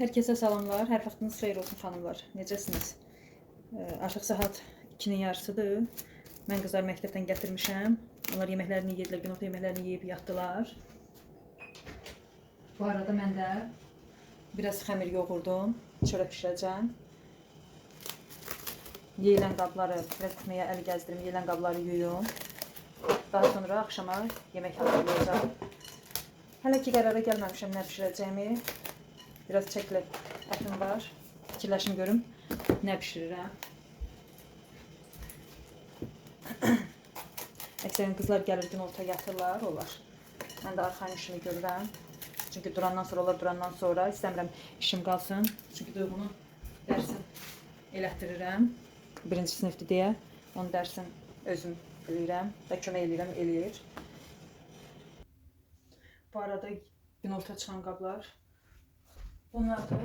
Herkese salamlar. Hər vaxtınız xeyir olsun xanımlar. Necəsiniz? Artıq saat 2-nin yarısıdır. Mən qızlar məktəbdən gətirmişəm. Onlar yeməklərini yedilər, günorta yeməklərini yeyib yatdılar. Bu arada mən də biraz xəmir yoğurdum. Çörək bişirəcəm. Yeyilən qabları biraz kuxnyaya əl gəzdirim, yeyilən qabları yuyum. Daha sonra axşama yemək hazırlayacağam. Hələ ki qərara gəlməmişəm nə bişirəcəyimi. Biraz çəklə ətim var. Fikirləşim görüm nə bişirirəm. Əksərən qızlar gəlir günorta yatırlar, onlar. Mən də arxayın işimi görürəm. Çünki durandan sonra, onlar durandan sonra istəmirəm işim qalsın. Çünki duyğunu dərsin elətdirirəm. Birinci sinifdir deyə onun dərsin özüm eləyirəm və kömək eləyirəm, eləyir. Bu arada günorta çıxan qablar bunlar da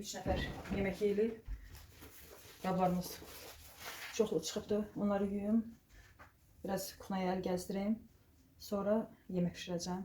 3 nəfər yemək yeyir. Qablarımız çoxlu çıxıbdı. Onları yuyum. Biraz kuxnaya əl gəzdirim. Sonra yemək bişirəcəm.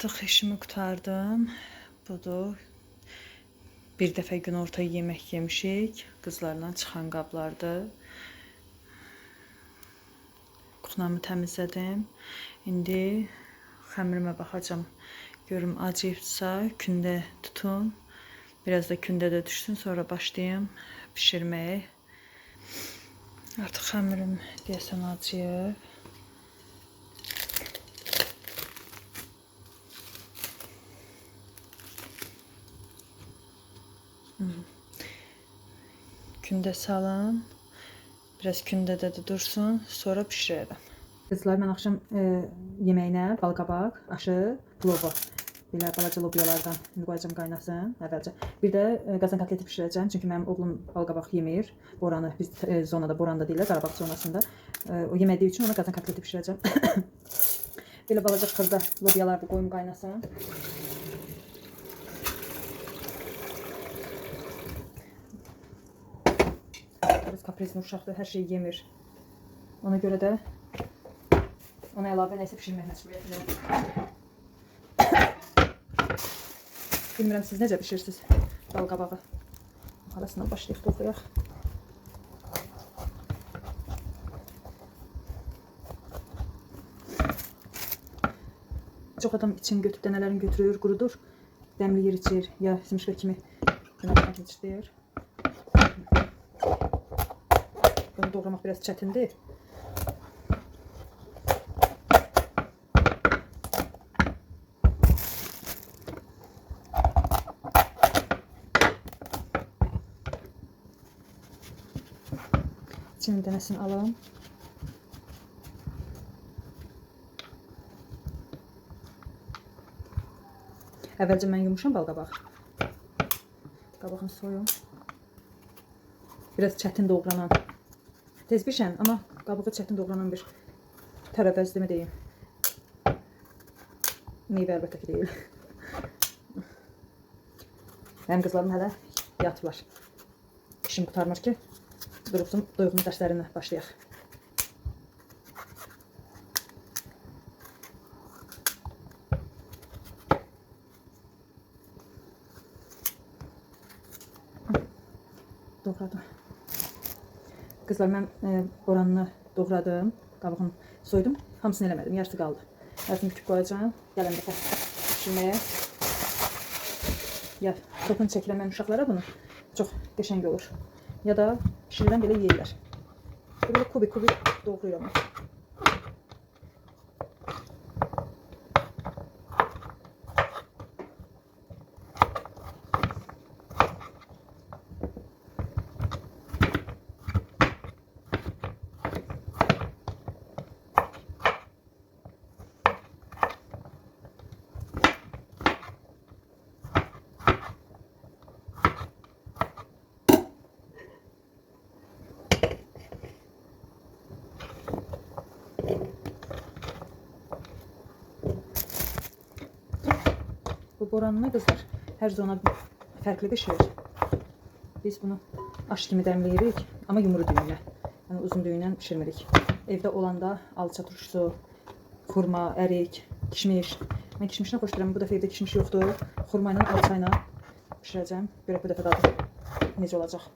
Artıq işimi qurtardım. Budur. Bir dəfə günorta yemək yemişik. Qızlarla çıxan qablardır. Kuxnamı təmizlədim. İndi xəmirimə baxacağam. Görüm acıyıbsa kündə tutun. Biraz da kündə də düşsün, sonra başlayım bişirməyə. Artıq xəmirim deyəsən acıyıb. Kündə salın. Biraz kündədə də dursun, sonra bişirərəm. Qızlar, mən axşam e, yeməyinə balqabaq, aşı, plova, belə balaca lobyalardan indi qoyacağam qaynasın əvvəlcə. Bir də e, qazan kotleti bişirəcəm, çünki mənim oğlum balqabaq yemir. Boranı biz e, zonada, Boranda deyirlər, Qarabağ zonasında. E, o yemədiyi üçün ona qazan kotleti bişirəcəm. belə balaca xırda lobyalar da qoyum qaynasın. Kaprizli uşaqdır, hər şey yemir. Ona görə də ona əlavə nəsə pişirmək məcburiyyətindəyəm. Bilmirəm siz necə bişirirsiniz balqabağı. Arasından başlayıb toxuyaq. Çox adam için götürüb dənələrini götürür, qurudur, dəmləyir içir ya simişka kimi günahdan keçirir. Bunu doğramaq biraz çətindir. İçinin dənəsini alalım. Əvvəlcə mən yumuşam balqabaq. Qabağını soyum. Biraz çətin doğranan. Tez bişən, amma qabığı çətin doğranan bir tərəvəzdimi deyim. Meyvə əlbəttə ki deyil. Mənim qızlarım hələ yatıblar. İşim qurtarmır ki, durubsun doyğun dərslərinə başlayaq. Doğradım. Qızlar mən e, boranını doğradım, qabığını soydum. Hamısını eləmədim, yarısı qaldı. Yarısını büküb qoyacağam. Gələn dəfə pişirməyə. Ya topun çəkiləməm uşaqlara bunu çox qəşəng olur. Ya da pişirirəm belə yeyirlər. Belə kubik kubik doğrayıram. Bu boranını qızlar hər zona fərqli bişirir. Biz bunu aş kimi dəmləyirik, amma yumru düyünlə. Yəni uzun düyünlə bişirmirik. Evdə olanda alça turşusu, xurma, ərik, kişmiş. Mən kişmişlə xoşlayıram. Bu dəfə evdə kişmiş yoxdur. Xurma ilə alça ilə bişirəcəm. Görək bu dəfə dadı necə olacaq.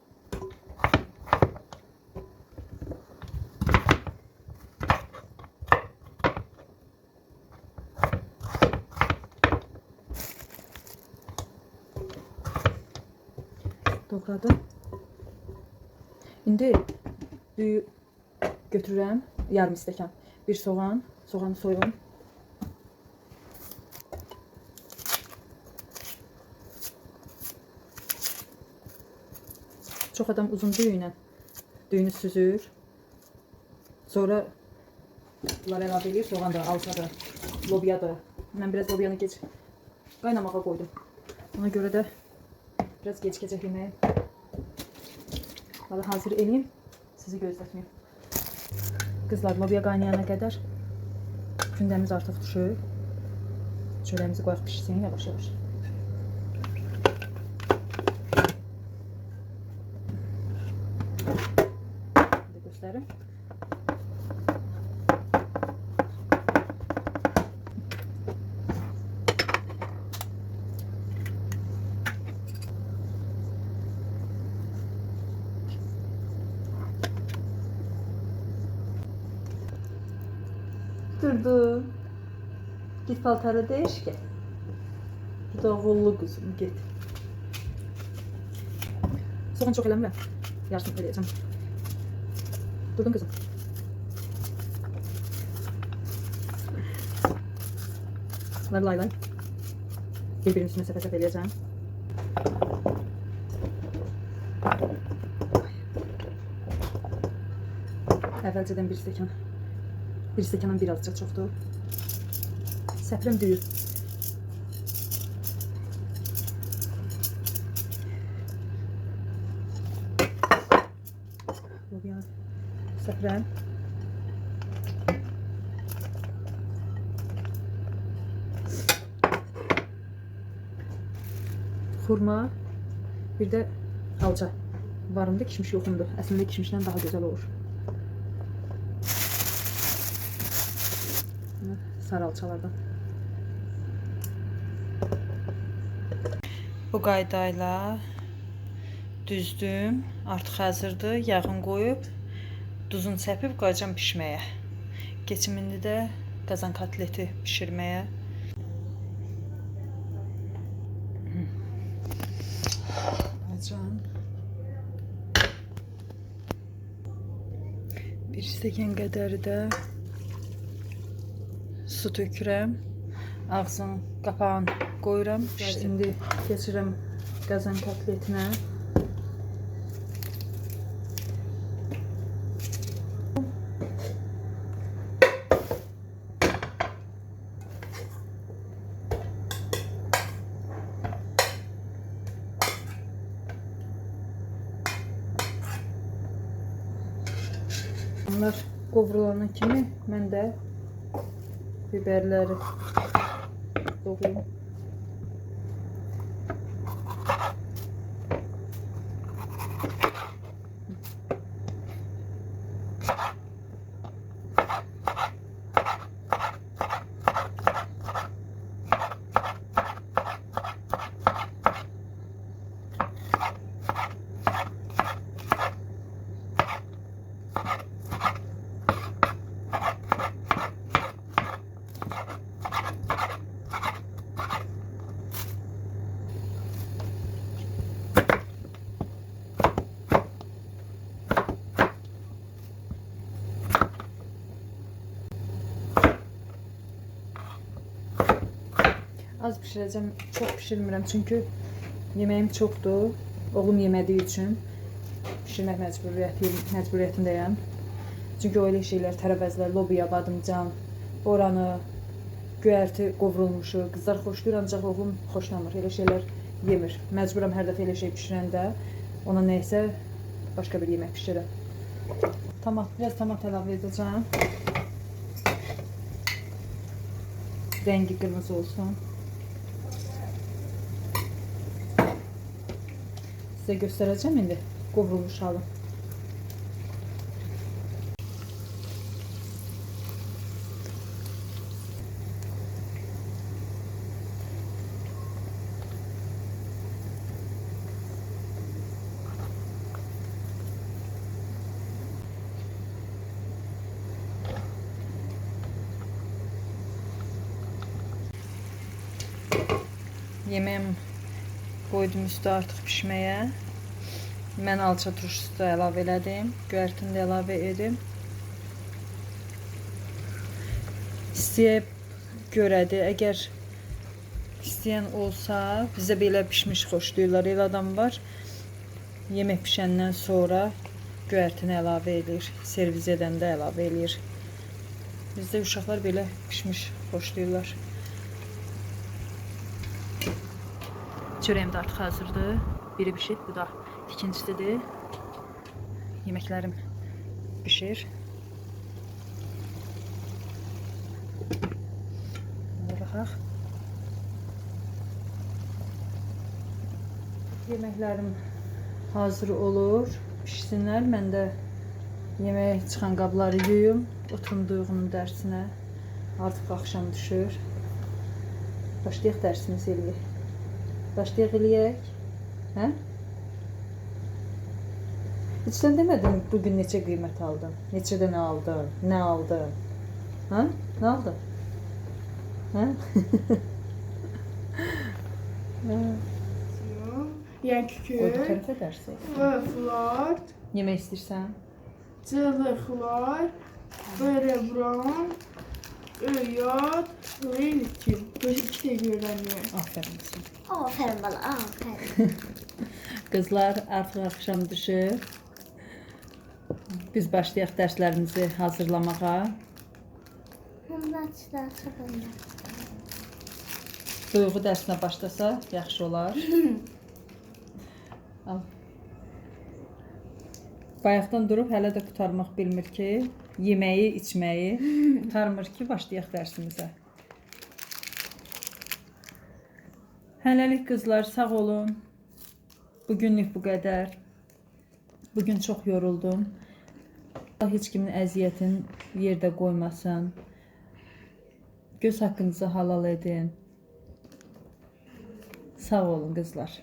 Doğradım. İndi düyü götürürəm. Yarım stəkan. Bir soğan. Soğanı soyum. Çox adam uzun düyünlə düyünü süzür. Sonra bunları əlavə edir. Soğan da, alça da, lobya da. Mən biraz lobyanı gec qaynamağa qoydum. Ona görə də biraz geç gecə yeməyi Valla hazır eləyim. Sizi gözlətməyim. Qızlar lobya qaynayana qədər gündəmiz artıq düşür. Çörəyimizi qoyaq pişsin yavaş yavaş. Bir də göstərim. Durdun. Paltarı değiş gel. Bu da oğullu kızım git. Soğan çok önemli. Yardım edeceğim. Durdun kızım. Lay lay lay. Birbirinin üstüne sefe sefe eləyəcəm. Əvvəlcədən bir stəkan. Bir stəkandan bir azca çoxdur. Səfrəm düyür. Lobya. Səfrəm. Xurma. Bir də alça. Varımda kişmiş yoxumdur. Əslində kişmişdən daha gözəl olur. Sarı alçalardan. Bu qaydayla düzdüm. Artıq hazırdır. Yağın qoyub, duzunu səpib qoyacağam bişməyə. Keçim indi də qazan kotleti bişirməyə. Qoyacağam. Bir stəkan qədəri də su tökürəm. Ağzın qapağını qoyuram. İndi keçirəm qazan kotletinə. Bunlar qovrulana kimi mən də biberləri 都跟 Az pişirəcəm, çox pişirmirəm çünki yeməyim çoxdur. Oğlum yemədiyi üçün pişirmək məcburiyyəti məcburiyyətindəyəm. Çünki o elə şeylər, tərəvəzlər, lobiya, badımcan, oranı, göyərti qovrulmuşu, qızlar xoşlayır, ancaq oğlum xoşlamır. Elə şeylər yemir. Məcburam hər dəfə elə şey bişirəndə ona nə isə başqa bir yemək bişirirəm. Tomat, biraz tomat əlavə edəcəm. Rengi qırmızı olsun. Size göstereceğim şimdi qovrulmuş halı. Yemeğim qoydum üstə artıq pişməyə. Mən alça turşusu da əlavə elədim. Göyərtini də əlavə edim. İstəyə görədir. Əgər istəyən olsa, bizə belə pişmiş xoşlayırlar. Elə adam var. Yemək pişəndən sonra göyərtini əlavə edir. Servis edəndə əlavə eləyir. Bizdə uşaqlar belə pişmiş xoşlayırlar. Çörəyim də artıq hazırdır. Biri pişir, bu da ikincisidir. Yeməklərim pişir. Buna baxaq. Yeməklərim hazır olur. Pişsinlər. Mən də yeməyə çıxan qabları yuyum. Oturum duyğunun dərsinə. Artıq axşam düşür. Başlayaq dərsimizi eləyək. Başlayaq eləyək. Hə? Heç sən demədin bugün neçə qiymət aldın? Neçədən aldın? Nə aldın? Ha? Ne oldu? Ha? Bu kükür, tarafa dersin. öflar, Yemek istersen. cılıqlar, berebran, Böyle iki de görünüyor. Aferin kızım. Aferin bana, aferin. Qızlar, artıq axşam düşür. Biz başlayaq dərslərimizi hazırlamağa. Bundan çılar çıkınlar. Duyğu dərsinə başlasa yaxşı olar. Al. Bayaqdan durub hələ də qutarmaq bilmir ki, yeməyi, içməyi qutarmır ki, başlayaq dərsimizə. Hələlik qızlar sağ olun. Bugünlük bu qədər. Bugün çox yoruldum. Allah heç kimin əziyyətin yerdə qoymasın. Göz haqqınızı halal edin. Sağ olun qızlar.